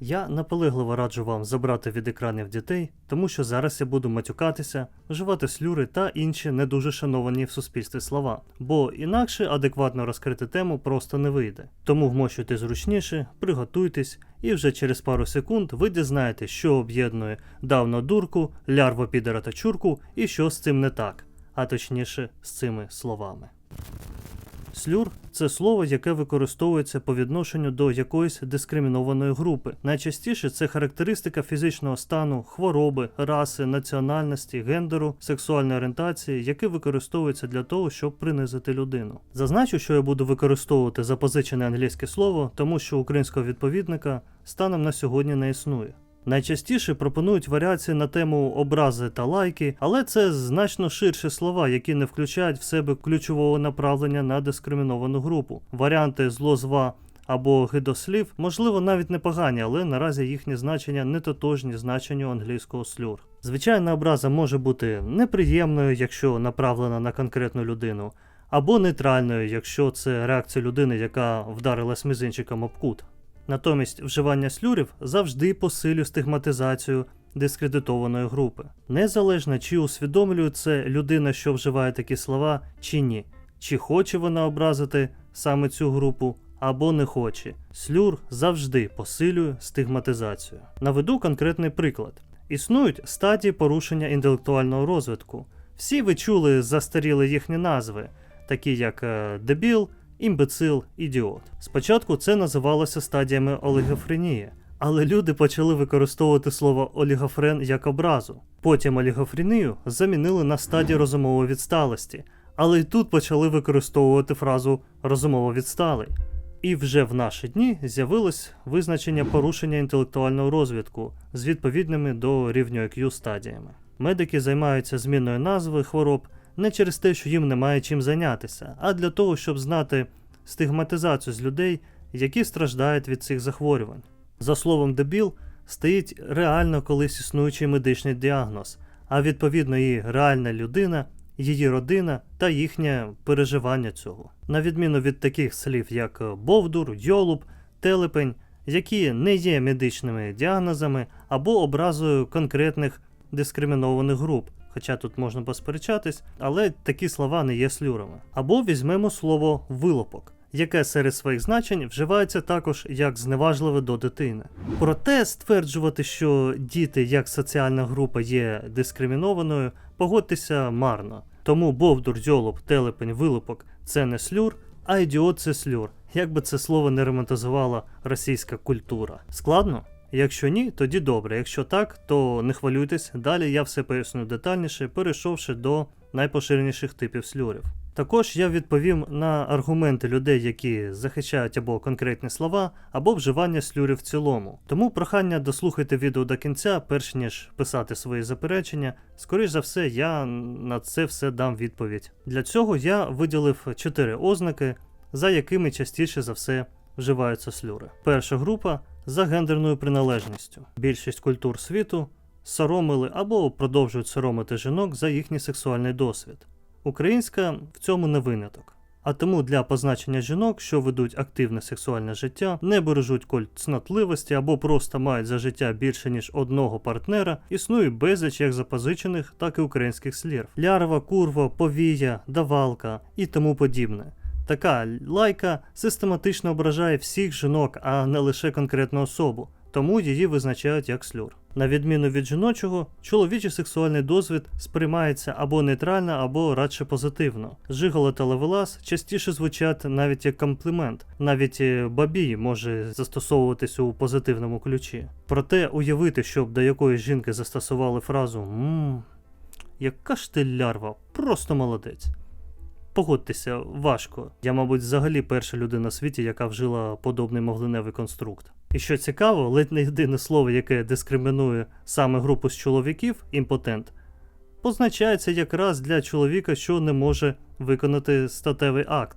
Я наполегливо раджу вам забрати від екранів дітей, тому що зараз я буду матюкатися, вживати слюри та інші не дуже шановані в суспільстві слова, бо інакше адекватно розкрити тему просто не вийде. Тому вмощуйте зручніше, приготуйтесь, і вже через пару секунд ви дізнаєтесь, що об'єднує давно дурку, лярво підера та чурку і що з цим не так, а точніше з цими словами. Слюр це слово, яке використовується по відношенню до якоїсь дискримінованої групи. Найчастіше це характеристика фізичного стану, хвороби, раси, національності, гендеру, сексуальної орієнтації, яке використовується для того, щоб принизити людину. Зазначу, що я буду використовувати запозичене англійське слово, тому що українського відповідника станом на сьогодні не існує. Найчастіше пропонують варіації на тему образи та лайки, але це значно ширші слова, які не включають в себе ключового направлення на дискриміновану групу. Варіанти зло зва або гидослів, можливо, навіть непогані, але наразі їхні значення не тотожні значенню англійського слюр. Звичайна образа може бути неприємною, якщо направлена на конкретну людину, або нейтральною, якщо це реакція людини, яка вдарилась мізинчиком об кут. Натомість вживання слюрів завжди посилює стигматизацію дискредитованої групи. Незалежно чи усвідомлює це людина, що вживає такі слова, чи ні, чи хоче вона образити саме цю групу, або не хоче. Слюр завжди посилює стигматизацію. Наведу конкретний приклад. Існують стадії порушення інтелектуального розвитку. Всі ви чули застаріли їхні назви, такі як е, дебіл, імбецил, ідіот. Спочатку це називалося стадіями олігофренії, але люди почали використовувати слово олігофрен як образу. Потім олігофренію замінили на стадію розумової відсталості, але й тут почали використовувати фразу розумово відсталий. І вже в наші дні з'явилось визначення порушення інтелектуального розвитку з відповідними до рівню IQ стадіями. Медики займаються зміною назви хвороб не через те, що їм немає чим зайнятися, а для того, щоб знати стигматизацію з людей, які страждають від цих захворювань. За словом дебіл стоїть реально колись існуючий медичний діагноз, а відповідно і реальна людина, її родина та їхнє переживання цього. На відміну від таких слів, як бовдур, йолуб, телепень, які не є медичними діагнозами або образою конкретних дискримінованих груп. Хоча тут можна посперечатись, але такі слова не є слюрами. Або візьмемо слово вилопок, яке серед своїх значень вживається також як зневажливе до дитини. Проте стверджувати, що діти як соціальна група є дискримінованою, погодьтеся марно. Тому бовдур, йолоп, телепень, вилопок це не слюр, а ідіот це слюр. Як би це слово не романтизувала російська культура. Складно? Якщо ні, тоді добре. Якщо так, то не хвилюйтесь, далі я все поясню детальніше, перейшовши до найпоширеніших типів слюрів. Також я відповім на аргументи людей, які захищають або конкретні слова, або вживання слюрів в цілому. Тому прохання дослухайте відео до кінця, перш ніж писати свої заперечення. Скоріш за все, я на це все дам відповідь. Для цього я виділив чотири ознаки, за якими частіше за все вживаються слюри. Перша група за гендерною приналежністю. Більшість культур світу соромили або продовжують соромити жінок за їхній сексуальний досвід. Українська в цьому не виняток. А тому для позначення жінок, що ведуть активне сексуальне життя, не бережуть культ цнотливості або просто мають за життя більше ніж одного партнера, існує безліч як запозичених, так і українських слів. Лярва, курва, повія, давалка і тому подібне. Така лайка систематично ображає всіх жінок, а не лише конкретну особу, тому її визначають як слюр. На відміну від жіночого, чоловічий сексуальний досвід сприймається або нейтрально, або радше позитивно. Жиголо та левелас частіше звучать навіть як комплімент, навіть е, бабій може застосовуватись у позитивному ключі. Проте уявити, щоб до якоїсь жінки застосували фразу «Ммм, яка ж ти лярва, просто молодець. Погодьтеся, важко. Я, мабуть, взагалі перша людина в світі, яка вжила подобний моглиневий конструкт. І що цікаво, ледь не єдине слово, яке дискримінує саме групу з чоловіків, імпотент, позначається якраз для чоловіка, що не може виконати статевий акт,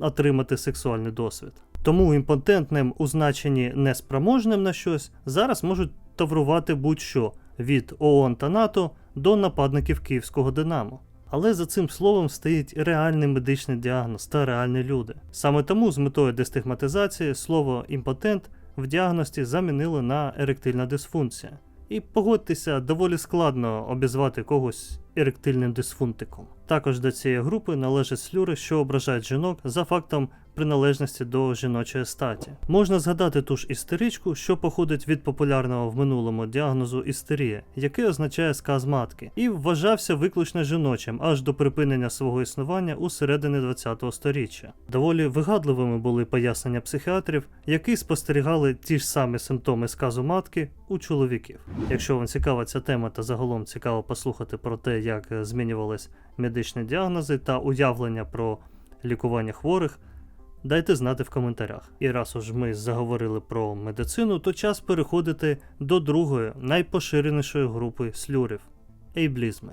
отримати сексуальний досвід. Тому імпотентним у значенні неспроможним на щось зараз можуть таврувати будь-що від ООН та НАТО до нападників київського Динамо. Але за цим словом стоїть реальний медичний діагноз та реальні люди. Саме тому з метою дестигматизації слово імпотент в діагності замінили на еректильна дисфункція. І погодьтеся, доволі складно обізвати когось еректильним дисфунктиком. Також до цієї групи належать слюри, що ображають жінок за фактом приналежності до жіночої статі. Можна згадати ту ж істеричку, що походить від популярного в минулому діагнозу істерія, який означає сказ матки, і вважався виключно жіночим аж до припинення свого існування у середині 20-го сторіччя. Доволі вигадливими були пояснення психіатрів, які спостерігали ті ж самі симптоми сказу матки у чоловіків. Якщо вам цікава ця тема та загалом цікаво послухати про те, як е, змінювались медичні діагнози та уявлення про лікування хворих, дайте знати в коментарях. І раз уж ми заговорили про медицину, то час переходити до другої, найпоширенішої групи слюрів ейблізми.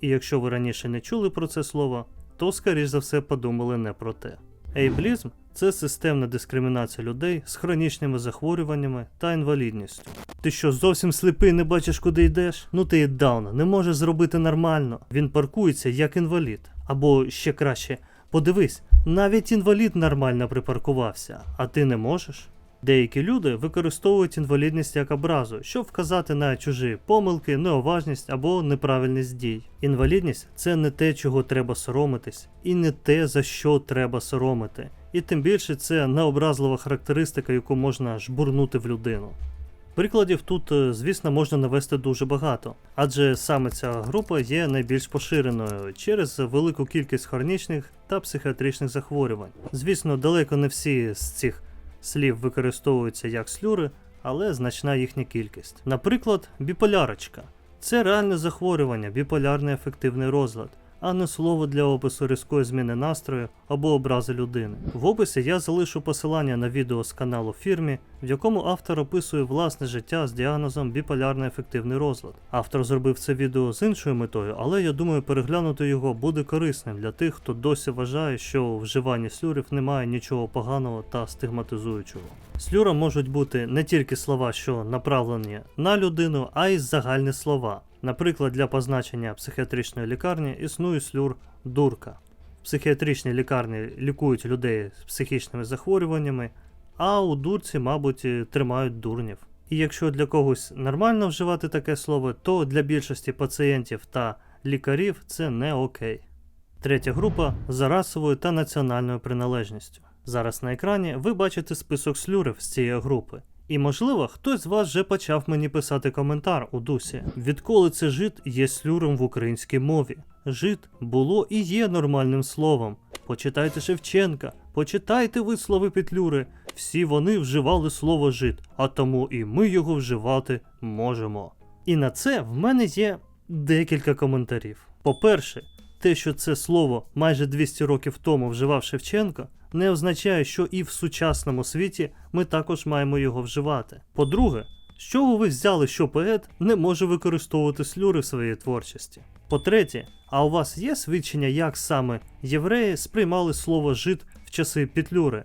І якщо ви раніше не чули про це слово, то скоріш за все подумали не про те. Ейблізм це системна дискримінація людей з хронічними захворюваннями та інвалідністю. Ти що, зовсім сліпий, не бачиш, куди йдеш? Ну ти і даун, не можеш зробити нормально. Він паркується як інвалід. Або ще краще, подивись, навіть інвалід нормально припаркувався, а ти не можеш. Деякі люди використовують інвалідність як образу, щоб вказати на чужі помилки, неуважність або неправильність дій. Інвалідність це не те, чого треба соромитись, і не те, за що треба соромити. І тим більше це необразлива характеристика, яку можна жбурнути в людину. Прикладів тут, е, звісно, можна навести дуже багато, адже саме ця група є найбільш поширеною через велику кількість хронічних та психіатричних захворювань. Звісно, далеко не всі з цих слів використовуються як слюри, але значна їхня кількість. Наприклад, біполярочка це реальне захворювання, біполярний афективний розлад, а не слово для опису різкої зміни настрою або образи людини. В описі я залишу посилання на відео з каналу фірмі, в якому автор описує власне життя з діагнозом біполярний афективний розлад. Автор зробив це відео з іншою метою, але я думаю, переглянути його буде корисним для тих, хто досі вважає, що у вживанні слюрів немає нічого поганого та стигматизуючого. Слюром можуть бути не тільки слова, що направлені на людину, а й загальні слова. Наприклад, для позначення психіатричної лікарні існує слюр дурка. В психіатричній лікарні лікують людей з психічними захворюваннями, а у дурці, мабуть, тримають дурнів. І якщо для когось нормально вживати таке слово, то для більшості пацієнтів та лікарів це не окей. Третя група за расовою та національною приналежністю. Зараз на екрані ви бачите список слюрів з цієї групи. І можливо, хтось з вас вже почав мені писати коментар у дусі. Відколи це жит є слюром в українській мові. Жит було і є нормальним словом. Почитайте Шевченка, почитайте вислови Петлюри. Всі вони вживали слово жит, а тому і ми його вживати можемо. І на це в мене є декілька коментарів. По-перше, те, що це слово майже 200 років тому вживав Шевченко, не означає, що і в сучасному світі ми також маємо його вживати. По-друге, з чого ви взяли, що поет не може використовувати слюри в своїй творчості? По-третє, а у вас є свідчення, як саме євреї сприймали слово жид в часи Петлюри?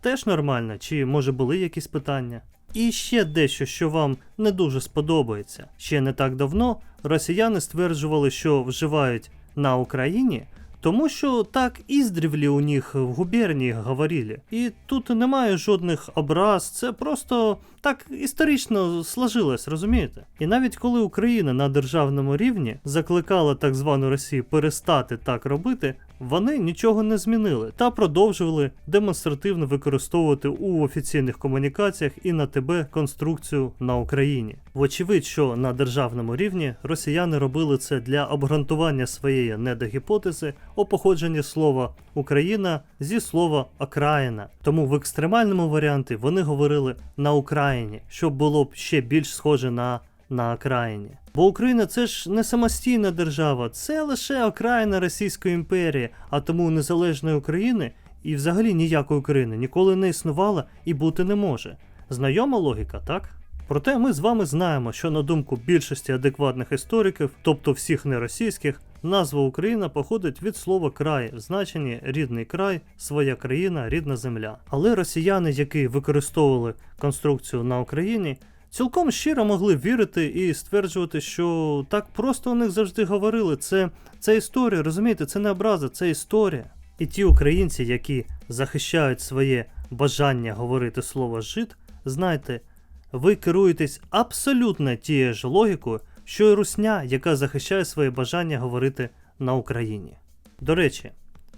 Теж нормально, чи може були якісь питання? І ще дещо, що вам не дуже сподобається. Ще не так давно росіяни стверджували, що вживають на Україні, тому що так іздрівлі у них в губернії говорили. І тут немає жодних образ, це просто так історично сложилось, розумієте? І навіть коли Україна на державному рівні закликала так звану Росію перестати так робити, вони нічого не змінили та продовжували демонстративно використовувати у офіційних комунікаціях і на ТБ конструкцію на Україні. Вочевидь, що на державному рівні росіяни робили це для обґрунтування своєї недогіпотези о походженні слова Україна зі слова окраїна. Тому в екстремальному варіанті вони говорили на Україні, щоб було б ще більш схоже на на окраїні. Бо Україна це ж не самостійна держава, це лише окраїна Російської імперії, а тому незалежної України і взагалі ніякої України ніколи не існувала і бути не може. Знайома логіка, так? Проте ми з вами знаємо, що на думку більшості адекватних істориків, тобто всіх неросійських, назва Україна походить від слова край, в значенні рідний край, своя країна, рідна земля. Але росіяни, які використовували конструкцію на Україні, цілком щиро могли вірити і стверджувати, що так просто у них завжди говорили. Це, це історія, розумієте, це не образа, це історія. І ті українці, які захищають своє бажання говорити слово жит, знайте, ви керуєтесь абсолютно тією ж логікою, що й русня, яка захищає своє бажання говорити на Україні. До речі,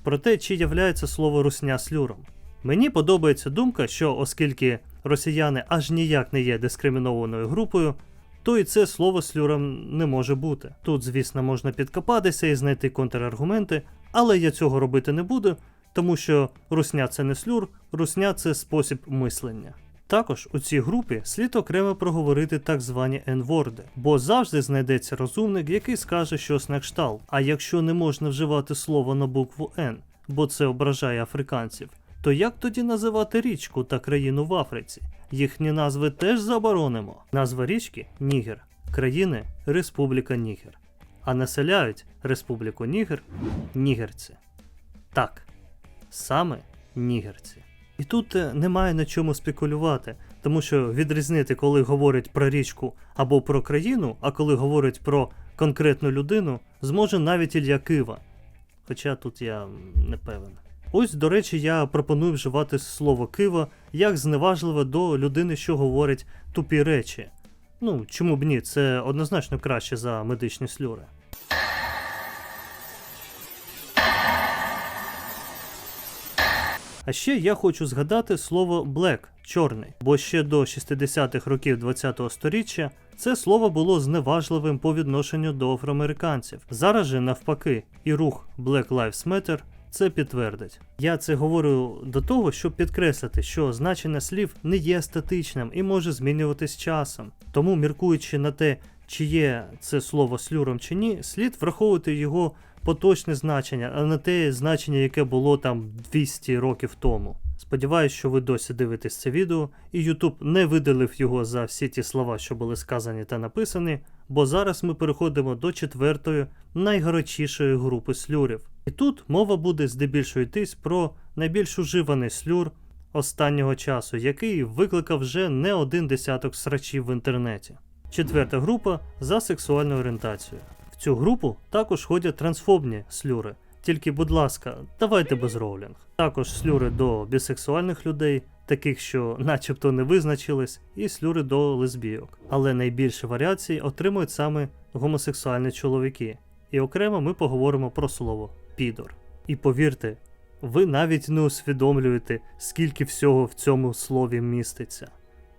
про те, чи являється слово русня слюром. Мені подобається думка, що оскільки росіяни аж ніяк не є дискримінованою групою, то і це слово слюром не може бути. Тут, звісно, можна підкопатися і знайти контраргументи, але я цього робити не буду, тому що русня це не слюр, русня це спосіб мислення. Також у цій групі слід окремо проговорити так звані N-ворди, бо завжди знайдеться розумник, який скаже щось на кшталт. А якщо не можна вживати слово на букву N, бо це ображає африканців, то як тоді називати річку та країну в Африці? Їхні назви теж заборонимо. Назва річки Нігер, країни Республіка Нігер. А населяють Республіку Нігер нігерці. Так, саме нігерці. І тут е, немає на чому спекулювати, тому що відрізнити, коли говорять про річку або про країну, а коли говорять про конкретну людину, зможе навіть Ілля Кива. Хоча тут я не певен. Ось, до речі, я пропоную вживати слово Кива як зневажливе до людини, що говорить тупі речі. Ну, чому б ні, це однозначно краще за медичні слюри. А ще я хочу згадати слово black чорний, бо ще до 60-х років 20-го сторіччя це слово було зневажливим по відношенню до афроамериканців. Зараз же навпаки, і рух Black Lives Matter це підтвердить. Я це говорю до того, щоб підкреслити, що значення слів не є статичним і може змінюватись часом. Тому, міркуючи на те, чи є це слово слюром чи ні, слід враховувати його поточне значення, а не те значення, яке було там 200 років тому. Сподіваюсь, що ви досі дивитесь це відео, і YouTube не видалив його за всі ті слова, що були сказані та написані, бо зараз ми переходимо до четвертої, найгарячішої групи слюрів. І тут мова буде здебільшого йтись про найбільш уживаний слюр останнього часу, який викликав вже не один десяток срачів в інтернеті. Четверта група за сексуальну орієнтацію. В цю групу також ходять трансфобні слюри. Тільки, будь ласка, давайте без роулінг. Також слюри до бісексуальних людей, таких, що начебто не визначились, і слюри до лесбійок. Але найбільше варіацій отримують саме гомосексуальні чоловіки. І окремо ми поговоримо про слово підор. І повірте, ви навіть не усвідомлюєте, скільки всього в цьому слові міститься.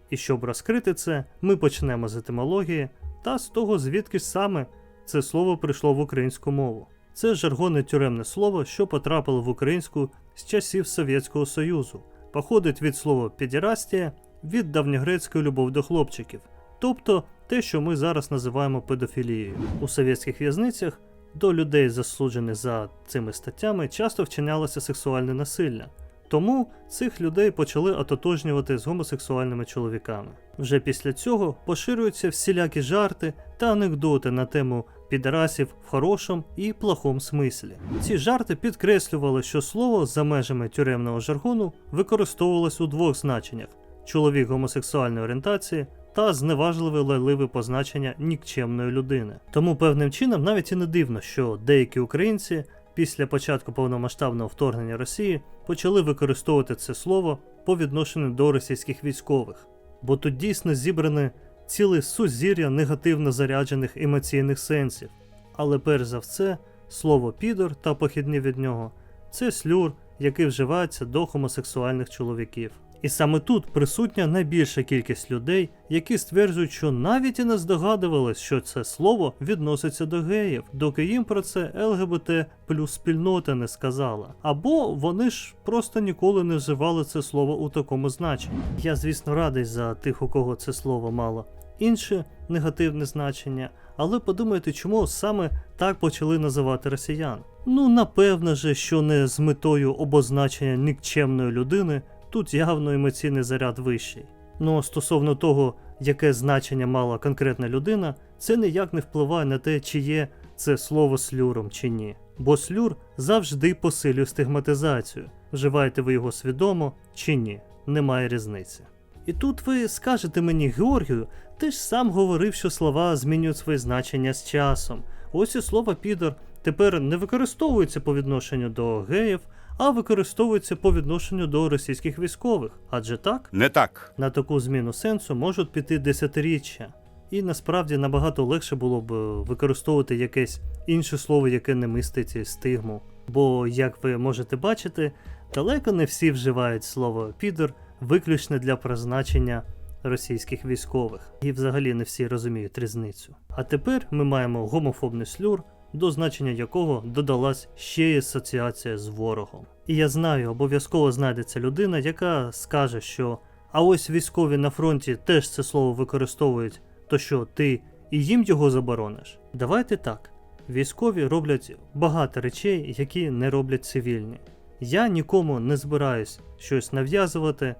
І щоб розкрити це, ми почнемо з етимології та з того, звідки саме це слово прийшло в українську мову. Це жаргонне тюремне слово, що потрапило в українську з часів Совєтського Союзу, походить від слова підірастія, від давньогрецької любов до хлопчиків, тобто те, що ми зараз називаємо педофілією. У совєтських в'язницях до людей, засуджених за цими статтями, часто вчинялося сексуальне насилля. Тому цих людей почали ототожнювати з гомосексуальними чоловіками. Вже після цього поширюються всілякі жарти та анекдоти на тему підарасів в хорошому і плохому смислі. Ці жарти підкреслювали, що слово за межами тюремного жаргону використовувалось у двох значеннях: чоловік гомосексуальної орієнтації та зневажливе лайливе позначення нікчемної людини. Тому певним чином навіть і не дивно, що деякі українці після початку повномасштабного вторгнення Росії почали використовувати це слово по відношенню до російських військових, бо тут дійсно зібране ціле сузір'я негативно заряджених емоційних сенсів. Але перш за все, слово підор та похідні від нього це слюр, який вживається до гомосексуальних чоловіків. І саме тут присутня найбільша кількість людей, які стверджують, що навіть і не здогадувались, що це слово відноситься до геїв, доки їм про це ЛГБТ плюс спільнота не сказала. Або вони ж просто ніколи не вживали це слово у такому значенні. Я, звісно, радий за тих, у кого це слово мало інше негативне значення, але подумайте, чому саме так почали називати росіян. Ну, напевно же, що не з метою обозначення нікчемної людини. Тут явно емоційний заряд вищий. Ну стосовно того, яке значення мала конкретна людина, це ніяк не впливає на те, чи є це слово слюром чи ні. Бо слюр завжди посилює стигматизацію. Вживаєте ви його свідомо чи ні, немає різниці. І тут ви скажете мені, Георгію, ти ж сам говорив, що слова змінюють своє значення з часом. Ось і слово підор тепер не використовується по відношенню до геїв, а використовуються по відношенню до російських військових. Адже так, Не так. на таку зміну сенсу можуть піти десятиріччя. І насправді набагато легше було б е, використовувати якесь інше слово, яке не містить стигму. Бо, як ви можете бачити, далеко не всі вживають слово підор виключно для призначення російських військових, і взагалі не всі розуміють різницю. А тепер ми маємо гомофобний слюр, до значення якого додалась ще й асоціація з ворогом. І я знаю, обов'язково знайдеться людина, яка скаже, що а ось військові на фронті теж це слово використовують, то що ти і їм його заборониш? Давайте так. Військові роблять багато речей, які не роблять цивільні. Я нікому не збираюсь щось нав'язувати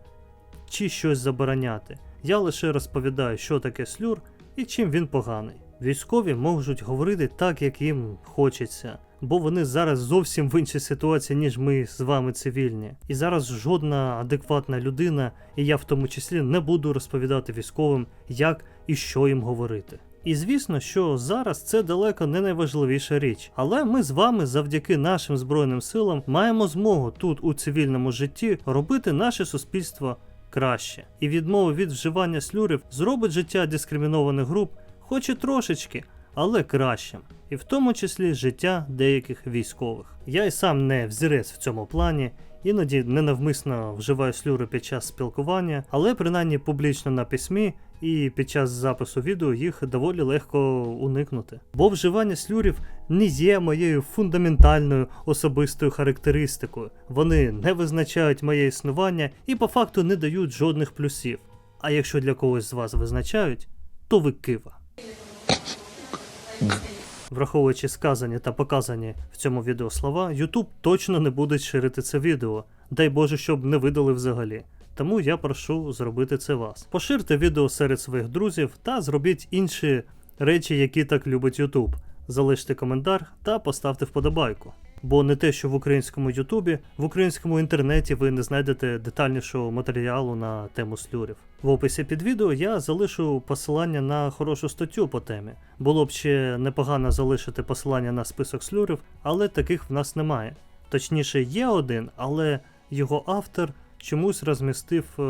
чи щось забороняти. Я лише розповідаю, що таке слюр і чим він поганий. Військові можуть говорити так, як їм хочеться, бо вони зараз зовсім в іншій ситуації, ніж ми з вами цивільні. І зараз жодна адекватна людина, і я в тому числі, не буду розповідати військовим, як і що їм говорити. І звісно, що зараз це далеко не найважливіша річ, але ми з вами завдяки нашим збройним силам маємо змогу тут у цивільному житті робити наше суспільство краще. І відмова від вживання слюрів зробить життя дискримінованих груп, хоч і трошечки, але кращим. І в тому числі життя деяких військових. Я і сам не взірець в цьому плані, іноді ненавмисно вживаю слюри під час спілкування, але принаймні публічно на письмі і під час запису відео їх доволі легко уникнути. Бо вживання слюрів не є моєю фундаментальною особистою характеристикою. Вони не визначають моє існування і по факту не дають жодних плюсів. А якщо для когось з вас визначають, то ви кива. Враховуючи сказані та показані в цьому відео слова, YouTube точно не буде ширити це відео. Дай Боже, щоб не видали взагалі. Тому я прошу зробити це вас. Поширте відео серед своїх друзів та зробіть інші речі, які так любить YouTube. Залиште коментар та поставте вподобайку. Бо не те, що в українському Ютубі, в українському інтернеті ви не знайдете детальнішого матеріалу на тему слюрів. В описі під відео я залишу посилання на хорошу статтю по темі. Було б ще непогано залишити посилання на список слюрів, але таких в нас немає. Точніше, є один, але його автор чомусь розмістив е,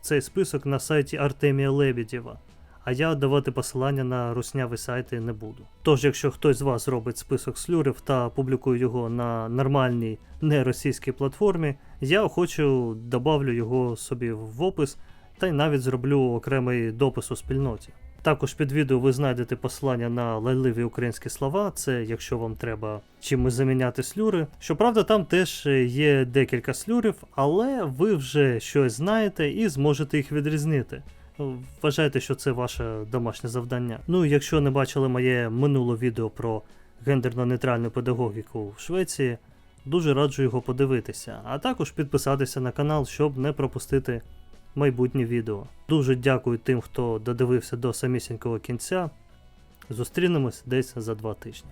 цей список на сайті Артемія Лебедєва. А я давати посилання на русняві сайти не буду. Тож, якщо хтось з вас робить список слюрів та публікує його на нормальній неросійській платформі, я охочу добавлю його собі в опис та й навіть зроблю окремий допис у спільноті. Також під відео ви знайдете посилання на лайливі українські слова, це якщо вам треба чимось заміняти слюри. Щоправда, там теж є декілька слюрів, але ви вже щось знаєте і зможете їх відрізнити. Вважайте, що це ваше домашнє завдання. Ну, якщо не бачили моє минуле відео про гендерно-нейтральну педагогіку в Швеції, дуже раджу його подивитися, а також підписатися на канал, щоб не пропустити майбутнє відео. Дуже дякую тим, хто додивився до самісінького кінця. Зустрінемось десь за два тижні.